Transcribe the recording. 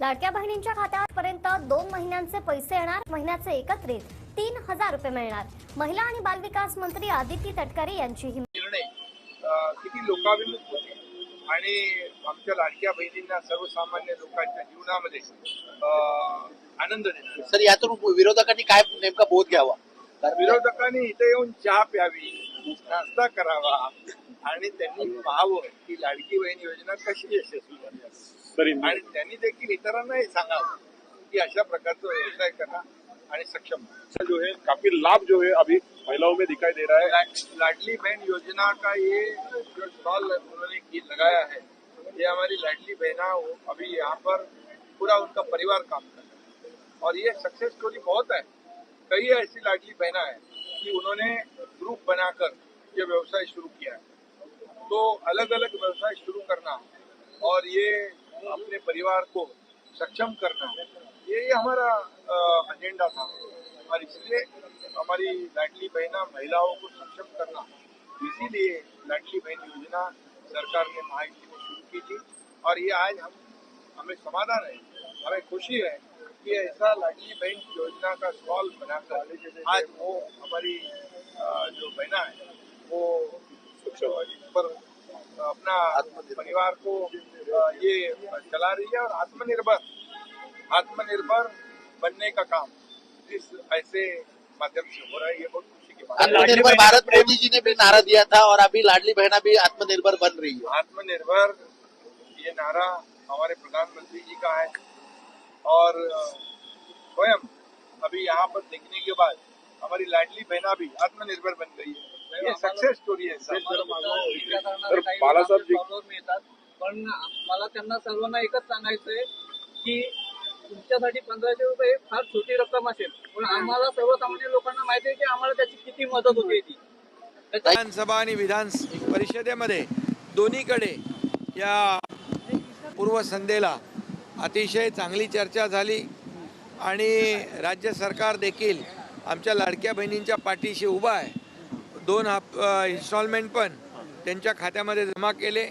लाडक्या बहिणींच्या खात्यापर्यंत दोन महिन्यांचे पैसे येणार महिन्याचे एकत्रित तीन हजार रुपये मिळणार. महिला आणि बालविकास मंत्री आदिती तटकरे यांची ही निर्णय किती लोकाभिमुख होते? आणि आमच्या लाडक्या बहिणींना सर्वसामान्य लोकांच्या जीवनामध्ये आनंद देणार. सर यातून विरोधकांनी काय नेमका बोध घ्यावा? विरोधकांनी इथे येऊन चहा प्यावी नाश्ता करावा आणि त्यांनी पाहावं की लाडकी बहीण योजना कशी यशस्वी झाली. आणि त्यांनी देखील इतरांना हे सांगावं की अशा प्रकारचा व्यवसाय करा आणि सक्षम जो है काफ़ी लाभ जो है अभी महिलाओं में दिखाई दे रहा है। लाडली बहन योजना का ये जो स्टॉल उन्होंने लगाया है ये हमारी लाडली बहना अभी यहाँ पर पूरा उनका परिवार काम कर रहा है। और ये सक्सेस स्टोरी बहुत है। कई ऐसी लाडली बहना है कि उन्होंने ग्रुप बनाकर ये व्यवसाय शुरू किया है। तो अलग अलग व्यवसाय शुरू करना और ये अपने परिवार को सक्षम करना, ये हमारा एजेंडा था। और इसलिए हमारी लाडली बहना महिलाओं को सक्षम करना, इसीलिए लाडली बहन योजना सरकार ने महायुति में शुरू की थी। और ये आज हम, हमें समाधान है, हमें खुशी है कि ऐसा लाडली बहन योजना का स्टॉल बनाकर आज वो हमारी अ, जो बहना है वो इस पर अपना परिवार को ये चला रही है और आत्मनिर्भर आत्मनिर्भर बनने का काम इस ऐसे माध्यम से हो रहा है ये बहुत खुशी की बात आत्मनिर्भर भारत मोदी जी ने भी नारा दिया था और अभी लाडली बहना भी आत्मनिर्भर बन रही है। आत्मनिर्भर ये नारा हमारे प्रधानमंत्री जी का है और स्वयं अभी यहाँ पर देखने के बाद हमारी लाडली बहना भी आत्मनिर्भर बन गई है। सक्सेस स्टोरी है सर तर बाळासाहेब येतात पण मला त्यांना सर्वांना एकच सांगायचंय की तुमच्यासाठी पंधराशे रुपये फार छोटी रक्कम असेल पण आम्हाला सर्वसामान्य लोकांना माहिती आहे की आम्हाला त्याची किती मदत होते ती. विधानसभा आणि विधान परिषदेमध्ये दोन्हीकडे या पूर्वसंध्येला अतिशय चांगली चर्चा झाली आणि राज्य सरकार देखील आमच्या लाडक्या बहिणींच्या पाठीशी उभा आहे. दोन हप इन्स्टॉलमेंट पण त्यांच्या खात्यामध्ये जमा केले.